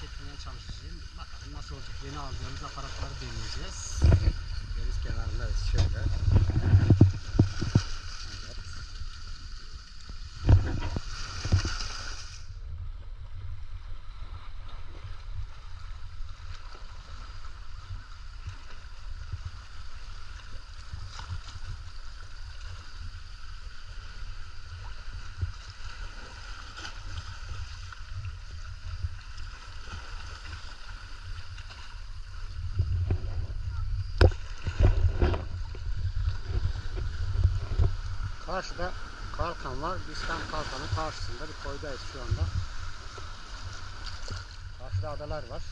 çekmeye çalışacağım. Bakalım nasıl olacak. Yeni aldığımız aparatları deneyeceğiz. Karşıda Kalkan var. Biz tam Kalkan'ın karşısında bir koydayız şu anda. Karşıda adalar var.